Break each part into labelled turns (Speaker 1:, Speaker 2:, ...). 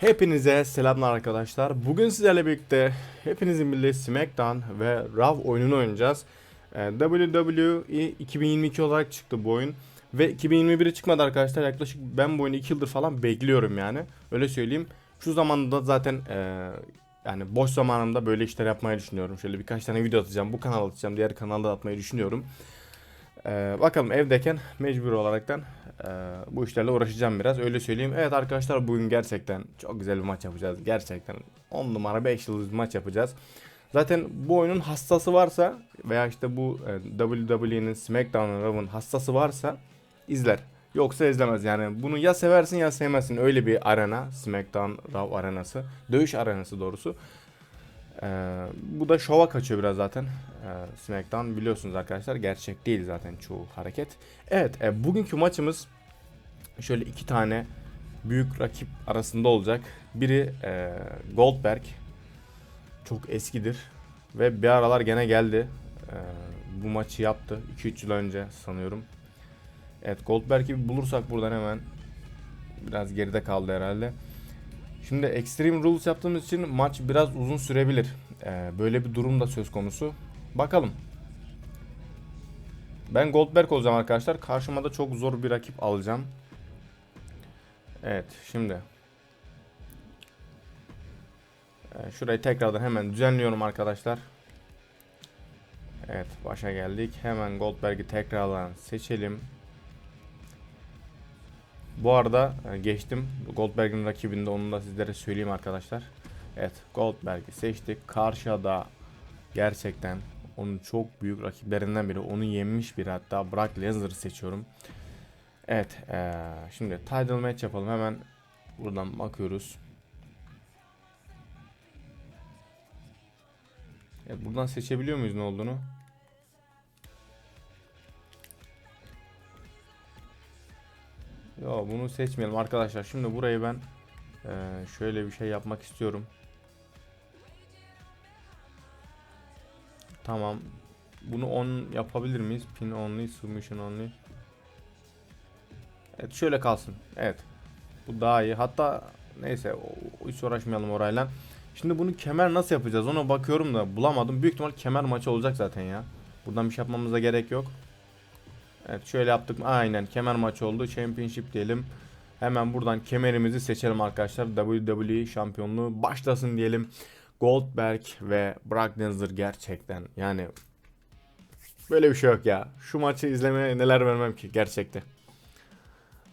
Speaker 1: Hepinize selamlar arkadaşlar. Bugün sizlerle birlikte hepinizin bildiği SmackDown ve Raw oyununu oynayacağız. Ee, WWE 2022 olarak çıktı bu oyun. Ve 2021'e çıkmadı arkadaşlar. Yaklaşık ben bu oyunu 2 yıldır falan bekliyorum yani. Öyle söyleyeyim. Şu zamanda zaten e, yani boş zamanımda böyle işler yapmayı düşünüyorum. Şöyle birkaç tane video atacağım. Bu kanala atacağım. Diğer kanalda atmayı düşünüyorum. Ee, bakalım evdeyken mecbur olaraktan e, bu işlerle uğraşacağım biraz öyle söyleyeyim. Evet arkadaşlar bugün gerçekten çok güzel bir maç yapacağız. Gerçekten 10 numara 5 yıldız bir maç yapacağız. Zaten bu oyunun hastası varsa veya işte bu e, WWE'nin SmackDown Raw'ın hastası varsa izler. Yoksa izlemez yani. Bunu ya seversin ya sevmezsin. Öyle bir arena. SmackDown Raw arenası. Dövüş arenası doğrusu. Ee, bu da şova kaçıyor biraz zaten. Ee, SmackDown biliyorsunuz arkadaşlar gerçek değil zaten çoğu hareket. Evet e, bugünkü maçımız şöyle iki tane büyük rakip arasında olacak. Biri e, Goldberg. Çok eskidir. Ve bir aralar gene geldi. Ee, bu maçı yaptı. 2-3 yıl önce sanıyorum. Evet Goldberg'i bulursak buradan hemen biraz geride kaldı herhalde. Şimdi Extreme Rules yaptığımız için maç biraz uzun sürebilir. Ee, böyle bir durum da söz konusu. Bakalım. Ben Goldberg olacağım arkadaşlar. Karşıma da çok zor bir rakip alacağım. Evet şimdi. Ee, şurayı tekrardan hemen düzenliyorum arkadaşlar. Evet başa geldik. Hemen Goldberg'i tekrardan seçelim. Bu arada e, geçtim. Goldberg'in rakibinde onu da sizlere söyleyeyim arkadaşlar. Evet Goldberg'i seçtik. Karşıda gerçekten onun çok büyük rakiplerinden biri. Onu yenmiş biri hatta Brock Lesnar'ı seçiyorum. Evet ee, şimdi title match yapalım hemen buradan bakıyoruz. Evet, buradan seçebiliyor muyuz ne olduğunu? Yo bunu seçmeyelim arkadaşlar. Şimdi burayı ben eee, şöyle bir şey yapmak istiyorum. Tamam. Bunu on yapabilir miyiz? Pin only, submission only. Evet şöyle kalsın. Evet. Bu daha iyi. Hatta neyse hiç uğraşmayalım orayla. Şimdi bunu kemer nasıl yapacağız ona bakıyorum da bulamadım. Büyük ihtimal kemer maçı olacak zaten ya. Buradan bir şey yapmamıza gerek yok. Evet şöyle yaptık. Aynen kemer maçı oldu. Championship diyelim. Hemen buradan kemerimizi seçelim arkadaşlar. WWE şampiyonluğu başlasın diyelim. Goldberg ve Brock Lesnar gerçekten yani böyle bir şey yok ya. Şu maçı izlemeye neler vermem ki gerçekte.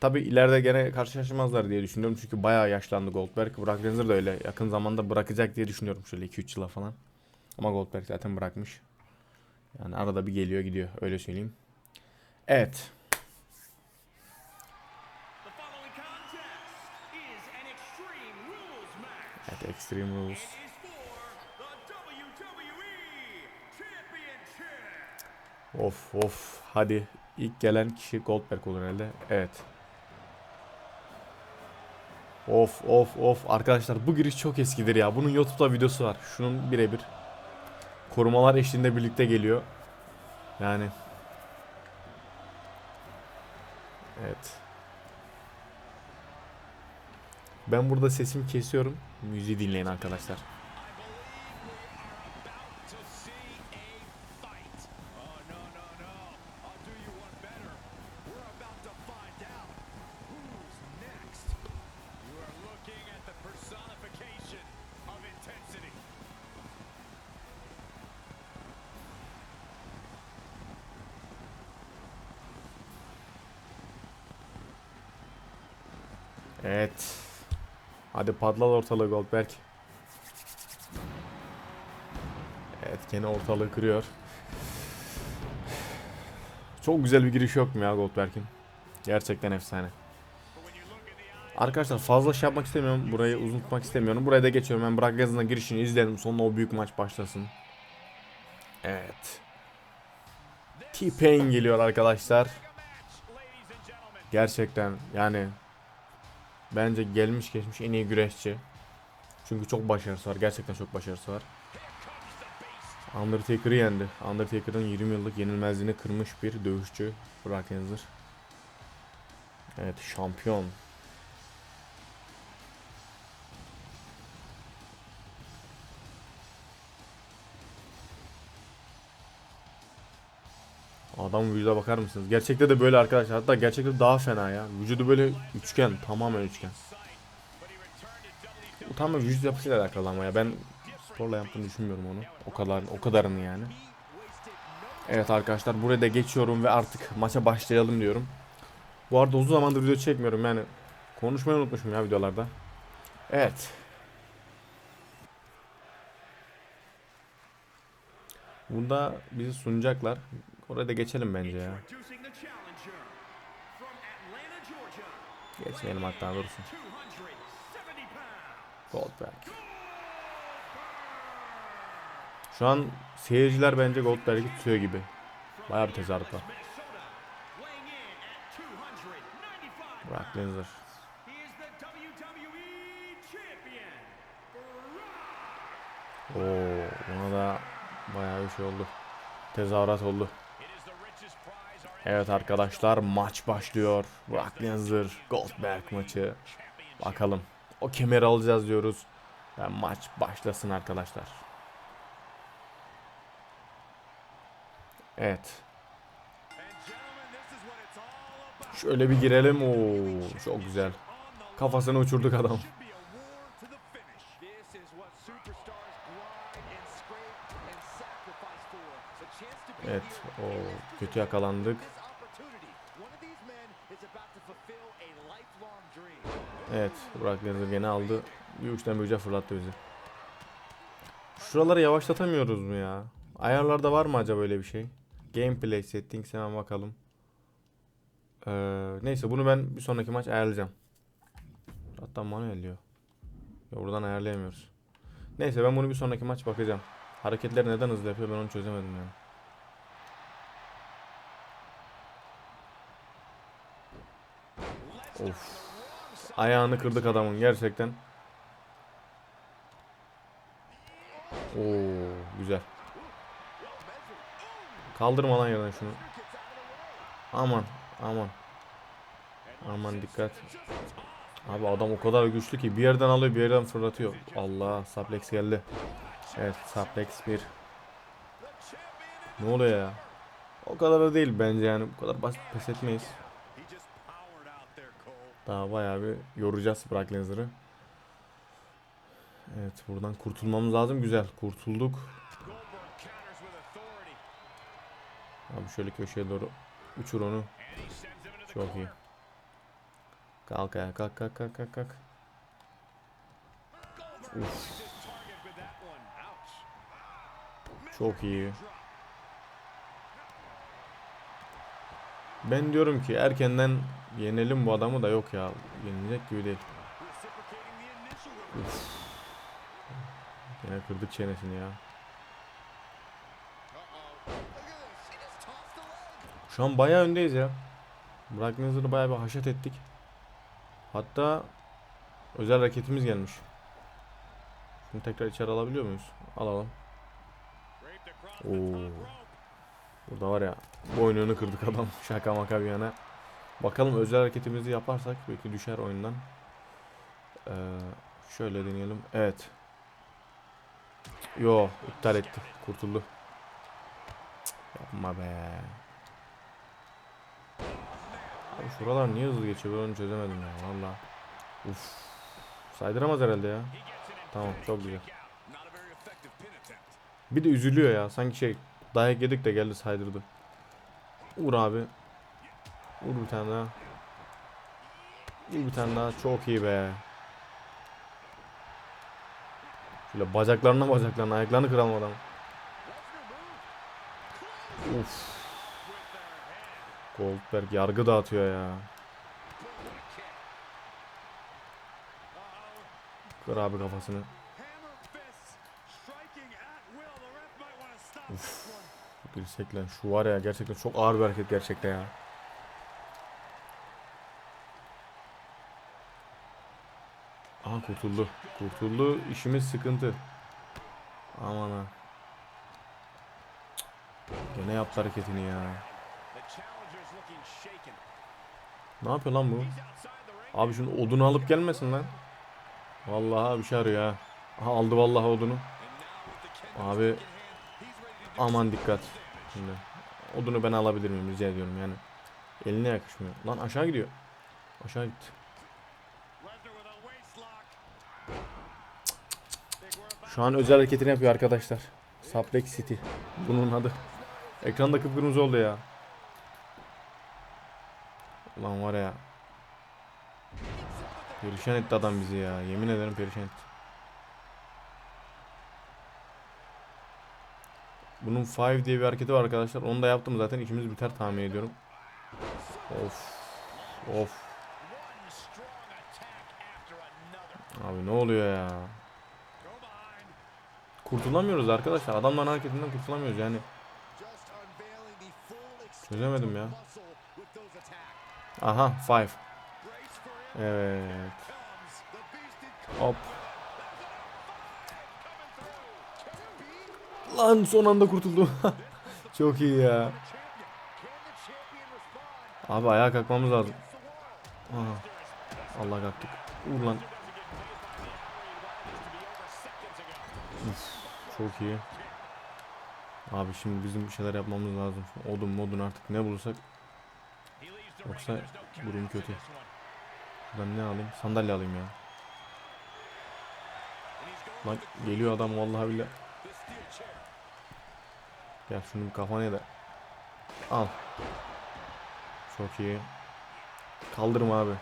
Speaker 1: Tabi ileride gene karşılaşmazlar diye düşünüyorum çünkü bayağı yaşlandı Goldberg. Brock Lesnar da öyle yakın zamanda bırakacak diye düşünüyorum şöyle 2-3 yıla falan. Ama Goldberg zaten bırakmış. Yani arada bir geliyor gidiyor öyle söyleyeyim. Evet. Evet Extreme Rules. Of of. Hadi. ilk gelen kişi Goldberg olur herhalde. Evet. Of of of. Arkadaşlar bu giriş çok eskidir ya. Bunun YouTube'da videosu var. Şunun birebir. Korumalar eşliğinde birlikte geliyor. Yani. Evet. Ben burada sesimi kesiyorum. Müziği dinleyin arkadaşlar. Evet. Hadi patlat ortalığı Goldberg. Evet gene ortalığı kırıyor. Çok güzel bir giriş yok mu ya Goldberg'in? Gerçekten efsane. Arkadaşlar fazla şey yapmak istemiyorum. Burayı uzun tutmak istemiyorum. Buraya da geçiyorum. Ben Brock Lesnar'ın girişini izleyelim. Sonra o büyük maç başlasın. Evet. T-Pain geliyor arkadaşlar. Gerçekten yani bence gelmiş geçmiş en iyi güreşçi. Çünkü çok başarısı var. Gerçekten çok başarısı var. Undertaker'ı yendi. Undertaker'ın 20 yıllık yenilmezliğini kırmış bir dövüşçü Brock Lesnar. Evet şampiyon. Adamın vücuda bakar mısınız? Gerçekte de böyle arkadaşlar. Hatta gerçekte daha fena ya. Vücudu böyle üçgen. Tamamen üçgen. Bu tamamen vücut yapısıyla alakalı ama ya. Ben sporla yaptığını düşünmüyorum onu. O kadar o kadarını yani. Evet arkadaşlar buraya da geçiyorum ve artık maça başlayalım diyorum. Bu arada uzun zamandır video çekmiyorum yani. Konuşmayı unutmuşum ya videolarda. Evet. Bunda bizi sunacaklar. Oraya da geçelim bence ya. Geçmeyelim hatta dursun.
Speaker 2: 270 pounds.
Speaker 1: Goldberg. Şu an seyirciler bence Goldberg'i tutuyor gibi. Bayağı bir tezahürat var.
Speaker 2: Minnesota, weighing in at 295
Speaker 1: Brock Lesnar.
Speaker 2: Brock.
Speaker 1: Oo, buna da bayağı bir şey oldu. Tezahürat oldu. Evet arkadaşlar maç başlıyor. Brock Lesnar Goldberg maçı. Bakalım. O kemeri alacağız diyoruz. Ve maç başlasın arkadaşlar. Evet. Şöyle bir girelim. Oo, çok güzel. Kafasını uçurduk adam.
Speaker 2: Fulfill a lifelong dream.
Speaker 1: Evet. Brock Lesnar gene aldı. Bir uçtan bir uca fırlattı bizi. Şuraları yavaşlatamıyoruz mu ya? Ayarlarda var mı acaba öyle bir şey? Gameplay settings hemen bakalım. Ee, neyse bunu ben bir sonraki maç ayarlayacağım. Hatta manuel diyor. Ya buradan ayarlayamıyoruz. Neyse ben bunu bir sonraki maç bakacağım. Hareketleri neden hızlı yapıyor ben onu çözemedim yani. Of. Ayağını kırdık adamın gerçekten. Oo güzel. Kaldırma lan yerden şunu. Aman aman. Aman dikkat. Abi adam o kadar güçlü ki bir yerden alıyor bir yerden fırlatıyor. Allah suplex geldi. Evet suplex 1. Ne oluyor ya? O kadar da değil bence yani. Bu kadar basit pes etmeyiz. Daha bayağı bir yoracağız Brock Lesnar'ı. Evet buradan kurtulmamız lazım. Güzel kurtulduk. Abi şöyle köşeye doğru uçur onu. Çok iyi. Kalk ayağa kalk kalk kalk kalk kalk.
Speaker 2: Ouch.
Speaker 1: Çok iyi. Ben diyorum ki erkenden yenelim bu adamı da yok ya. Yenilecek gibi değil.
Speaker 2: Reversal.
Speaker 1: Yine kırdık çenesini ya. Şu an bayağı öndeyiz ya. Brock Lesnar'ı bayağı bir haşet ettik. Hatta özel raketimiz gelmiş. Şunu tekrar içeri alabiliyor muyuz? Alalım. Oo. Burada var ya boynunu kırdık adam. Şaka maka bir yana. Bakalım özel hareketimizi yaparsak belki düşer oyundan. Ee, şöyle deneyelim. Evet. Yo iptal etti. Kurtuldu. Cık, Yapma be. Abi şuralar niye hızlı geçiyor onu çözemedim ya valla. Uf. Saydıramaz herhalde ya. Tamam çok güzel. Bir de üzülüyor ya. Sanki şey dayak yedik de geldi saydırdı. Vur abi. Vur bir tane daha. Vur bir tane daha. Çok iyi be. Şöyle bacaklarına bacaklarına ayaklarını kıralım adam. Uf. Goldberg yargı dağıtıyor ya. Kır abi kafasını.
Speaker 2: Hammer one.
Speaker 1: Dirsekle şu var ya gerçekten çok ağır bir hareket gerçekten ya. Aha kurtuldu. Kurtuldu. İşimiz sıkıntı. Aman ha. Gene yaptı hareketini ya. Ne yapıyor lan bu? Abi şunu odunu alıp gelmesin lan. Vallahi bir şey arıyor ha. Aldı vallahi odunu. Abi aman dikkat. Şimdi odunu ben alabilir miyim rica ediyorum yani. Eline yakışmıyor. Lan aşağı gidiyor. Aşağı gitti. Şu an özel hareketini yapıyor arkadaşlar. Suplex City. Bunun adı. Ekranda kıpkırmızı oldu ya. Ulan var ya. Perişan etti adam bizi ya. Yemin ederim perişan etti. Bunun 5 diye bir hareketi var arkadaşlar. Onu da yaptım zaten. İkimiz biter tahmin ediyorum. Of. Of. Abi ne oluyor ya? Kurtulamıyoruz arkadaşlar. Adamların hareketinden kurtulamıyoruz yani. Çözemedim ya. Aha 5.
Speaker 2: Brace for him.
Speaker 1: Evet. Hop. Lan son anda kurtuldum. Çok iyi ya. Abi ayağa kalkmamız lazım. Aha. Allah kalktık. Vur lan. Çok iyi. Abi şimdi bizim bir şeyler yapmamız lazım. Odun modun artık ne bulursak. Yoksa durum kötü. Ben ne alayım? Sandalye alayım ya. Lan geliyor adam vallahi billahi. Gel şunu bir kafana da. Al. Çok iyi. Kaldırma abi.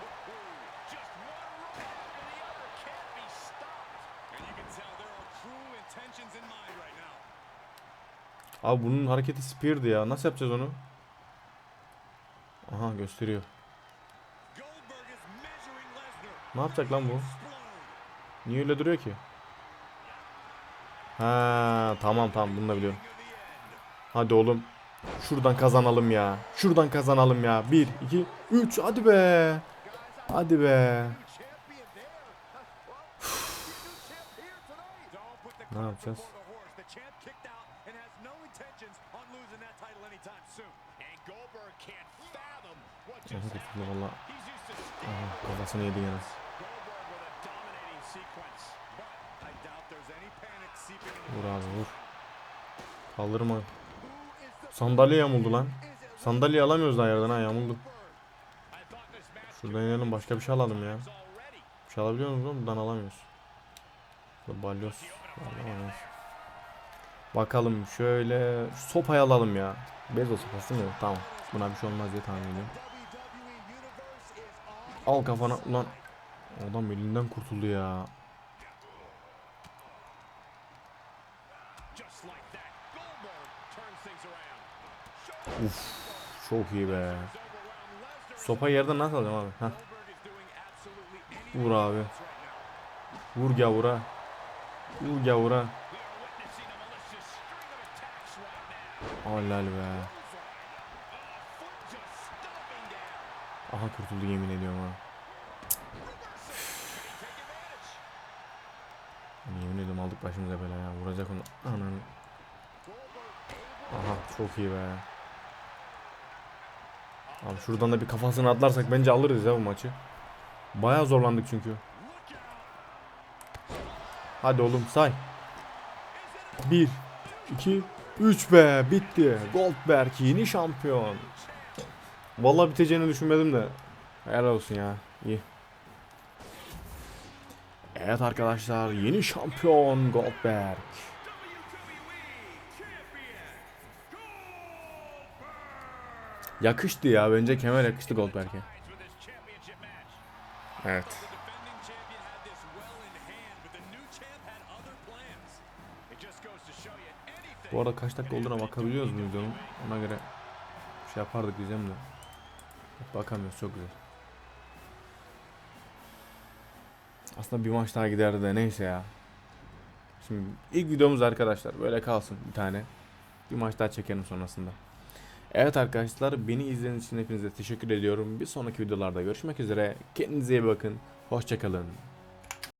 Speaker 1: Abi bunun hareketi spear'dı ya. Nasıl yapacağız onu? Aha gösteriyor. Ne yapacak lan bu? Niye öyle duruyor ki? Ha tamam tamam bunu da biliyorum. Hadi oğlum. Şuradan kazanalım ya. Şuradan kazanalım ya. 1 2 3 hadi be. Hadi be. Ne yapacağız? Valla. Kafasını yedi yine. Vur abi vur. Kaldırma. Sandalye yamuldu lan. Sandalye alamıyoruz daha yerden ha yamuldu. Şuradan inelim başka bir şey alalım ya. Bir şey alabiliyor muyuz oğlum? Buradan alamıyoruz. Burada balyoz. Alamıyoruz. Bakalım şöyle şu sopayı alalım ya. Bezo sopası mı? Tamam. Buna bir şey olmaz diye tahmin ediyorum. Al kafana ulan. Adam elinden kurtuldu ya. Uf, çok iyi be. Sopayı yerden nasıl alacağım abi? Heh. Vur abi. Vur gavura. Vur gavura. Helal be. Aha kurtuldu yemin ediyorum ha. Yemin ediyorum aldık başımıza bela ya. Vuracak onu. Ananı. Aha çok iyi be. Abi şuradan da bir kafasını atlarsak bence alırız ya bu maçı. Bayağı zorlandık çünkü. Hadi oğlum say. 1 2 3 be bitti. Goldberg yeni şampiyon. Vallahi biteceğini düşünmedim de. Helal olsun ya. İyi. Evet arkadaşlar yeni şampiyon Goldberg. Yakıştı ya bence kemer yakıştı Goldberg'e. Evet. Bu arada kaç dakika olduğuna bakabiliyoruz muyuz onun? Ona göre şey yapardık diyeceğim de. Bakamıyoruz çok güzel. Aslında bir maç daha giderdi de neyse ya. Şimdi ilk videomuz arkadaşlar böyle kalsın bir tane. Bir maç daha çekelim sonrasında. Evet arkadaşlar beni izlediğiniz için hepinize teşekkür ediyorum. Bir sonraki videolarda görüşmek üzere. Kendinize iyi bakın. Hoşçakalın.